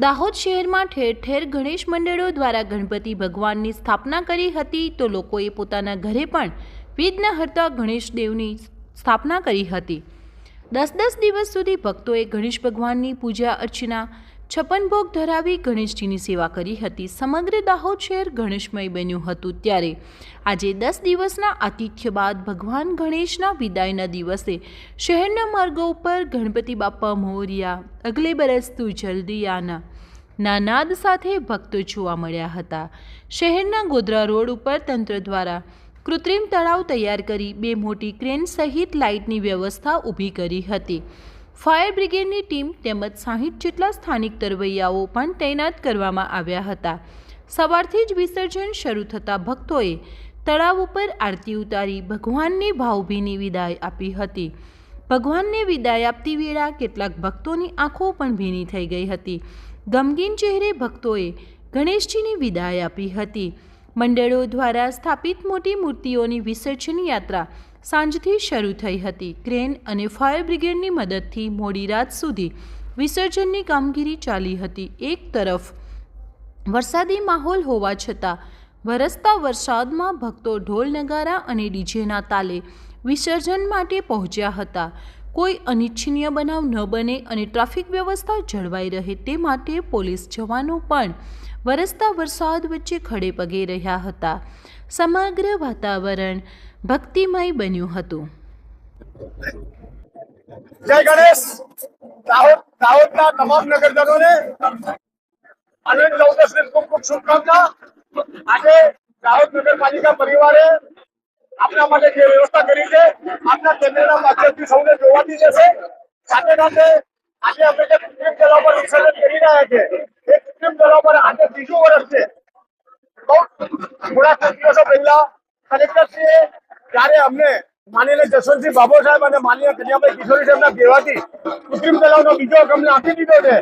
દાહોદ શહેરમાં ઠેર ઠેર ગણેશ મંડળો દ્વારા ગણપતિ ભગવાનની સ્થાપના કરી હતી તો લોકોએ પોતાના ઘરે પણ વિઘ્નહર્તા ગણેશ દેવની સ્થાપના કરી હતી. દસ દસ દિવસ સુધી ભક્તોએ ગણેશ ભગવાનની પૂજા અર્ચના છપ્પન ભોગ ધરાવી ગણેશજીની સેવા કરી હતી. સમગ્ર દાહોદ શહેર ગણેશમય બન્યું હતું ત્યારે. આજે દસ દિવસના આતિથ્ય બાદ ભગવાન ગણેશના વિદાયના દિવસે શહેરના માર્ગો ઉપર ગણપતિ બાપ્પા મોરિયા, અગલે બરસ તું જલ્દી આના ના નાદ સાથે ભક્તો જોવા મળ્યા હતા. શહેરના ગોધરા રોડ ઉપર તંત્ર દ્વારા કૃત્રિમ તળાવ તૈયાર કરી બે મોટી ક્રેન સહિત લાઇટની વ્યવસ્થા ઊભી કરી હતી. ફાયર બ્રિગેડની ટીમ તેમજ સાહીઠ જેટલા સ્થાનિક તરવૈયાઓ પણ તૈનાત કરવામાં આવ્યા હતા. સવારથી જ વિસર્જન શરૂ થતાં ભક્તોએ તળાવ ઉપર આરતી ઉતારી ભગવાનની ભાવભીની વિદાય આપી હતી. ભગવાનને વિદાય આપતી વેળા કેટલાક ભક્તોની આંખો પણ ભીની થઈ ગઈ હતી. ગમગીન ચહેરે ભક્તોએ ગણેશજીની વિદાય આપી હતી. મંડળો દ્વારા સ્થાપિત મોટી મૂર્તિઓની વિસર્જન યાત્રા સાંજથી શરૂ થઈ હતી. ક્રેન અને ફાયર બ્રિગેડની મદદથી મોડી રાત સુધી વિસર્જનની કામગીરી ચાલી હતી. એક તરફ વરસાદી માહોલ હોવા છતાં વરસતા વરસાદમાં ભક્તો ઢોલ નગારા અને ડીજેના તાલે વિસર્જન માટે પહોંચ્યા હતા. કોઈ અનિચ્છનીય બનાવ ન બને અને ટ્રાફિક વ્યવસ્થા જળવાઈ રહે તે માટે પોલીસ જવાનો પણ વરસતા વરસાદ વચ્ચે ખડે પગે રહ્યા હતા. સમગ્ર વાતાવરણ ભક્તિમય બન્યું હતું. જય ગણેશ. દાહોદ દાહોદના તમામ નગરજનોને આનંદ ચૌદશને ખૂબ ખૂબ શુભકામના. આજે દાહોદ નગરપાલિકા પરિવારે આપના માટે જે વ્યવસ્થા કરી છે, આપના કેન્દ્રના માધ્યમથી સૌને જોવાતી જશે સાથે સાથે આજે અમે જે કૃત્રિમ તળાવ પર વિસર્જન કરી રહ્યા છે, એ કૃત્રિમ તળાવ પર આજે ત્રીજું વર્ષ છે. થોડા દિવસો પહેલા કલેક્ટરશ્રીએ ત્યારે અમને માનીને જશવંતસિંહ બાબો સાહેબ અને માનીય કન્યાભાઈ કિશોરી સાહેબના કહેવાથી કૃત્રિમ તળાવનો બીજો અમને આપી દીધો છે.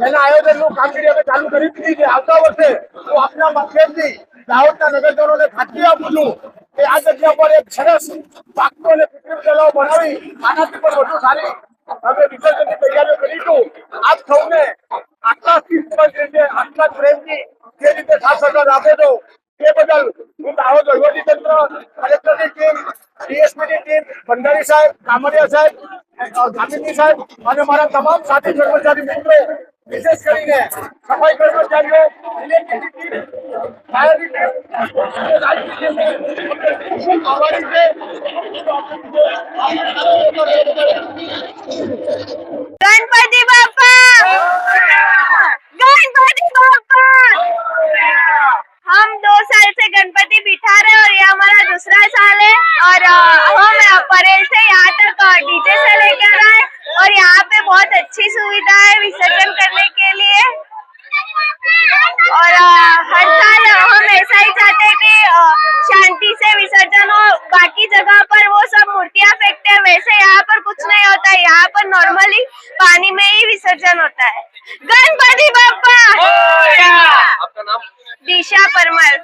એના આયોજનનું કામગીરી અમે ચાલુ કરી દીધી છે. આવતા વર્ષે હું આપના માધ્યમથી દાહોદના નગરજનોને ખાતરી આપું છું કે આ જગ્યા પર એક સરસ પાકતો અને કૃત્રિમ તળાવ બનાવી આનાથી પણ વધુ સારી અમે વિસર્જનની તૈયારીઓ કરીશું આપ સૌને આટલા શિસ્તબદ્ધ રીતે આટલા પ્રેમથી જે રીતે સાથ સહકાર આપે છો તે બદલ હું દાહોદ વહીવટી તંત્ર, કલેક્ટરની ટીમ, ડીએસપીની ટીમ, ભંડારી સાહેબ, કામરિયા સાહેબ ગાંધીજી સાહેબ અને મારા તમામ સાથી કર્મચારી મિત્રો વિશેષ કરીને સફાઈ કર્મચારીઓ ફાયરની ટીમ शांति से विसर्जन हो बाकी जगह पर वो सब मूर्तियां फेंकते हैं वैसे यहाँ पर कुछ नहीं होता है यहाँ पर नॉर्मली पानी में ही विसर्जन होता है गणपति बापा दिशा परमल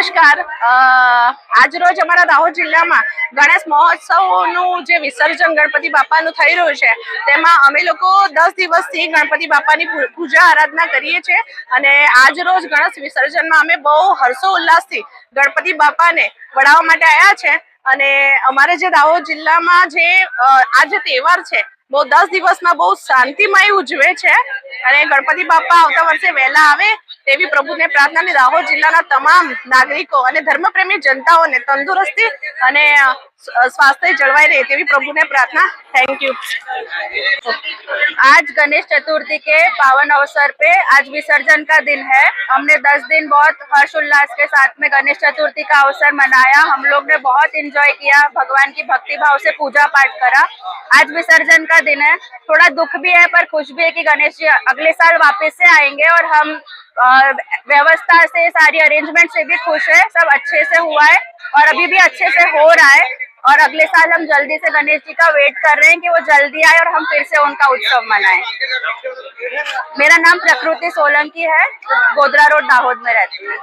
નમસ્કાર. આજરોજ અમારા દાહોદ જિલ્લામાં ગણેશ મહોત્સવનું જે વિસર્જન ગણપતિ બાપાનું થઈ રહ્યું છે, તેમાં અમે લોકો દસ દિવસથી ગણપતિ બાપાની પૂજા આરાધના કરીએ છીએ અને આજ રોજ ગણેશ વિસર્જનમાં અમે બહુ હર્ષો ઉલ્લાસથી ગણપતિ બાપાને વડાવવા માટે આવ્યા છે અને અમારે જે દાહોદ જિલ્લામાં જે આ જે તહેવાર છે, બહુ દસ દિવસમાં બહુ શાંતિમય ઉજવે છે અને ગણપતિ બાપા આવતા વર્ષે વહેલા આવે તેવી પ્રભુને પ્રાર્થના દાહોદ જિલ્લાના તમામ નાગરિકો અને ધર્મપ્રેમી જનતાઓને તંદુરસ્તી અને સ્વાસ્થ્ય જળવાઈ રહે તેવી પ્રભુને प्रार्थना थैंक यू आज गणेश चतुर्थी के पावन अवसर पे आज विसर्जन का दिन है हमने दस दिन बहुत हर्ष उल्लास के साथ में गणेश चतुर्थी का अवसर मनाया हम लोग ने बहुत एंजॉय किया भगवान की भक्ति भाव से पूजा पाठ करा आज विसर्जन का दिन है थोड़ा दुख भी है पर खुश भी है कि गणेश जी अगले साल वापस से आएंगे और हम अ, व्यवस्था से सारी अरेंजमेंट से भी खुश है सब अच्छे से हुआ है और अभी भी अच्छे से हो रहा है और अगले साल हम जल्दी से गणेश जी का वेट कर रहे हैं कि वो जल्दी आए और हम फिर से उनका उत्सव मनाएँ। मेरा नाम प्रकृति सोलंकी है गोदरा रोड दाहोद में रहती हूँ।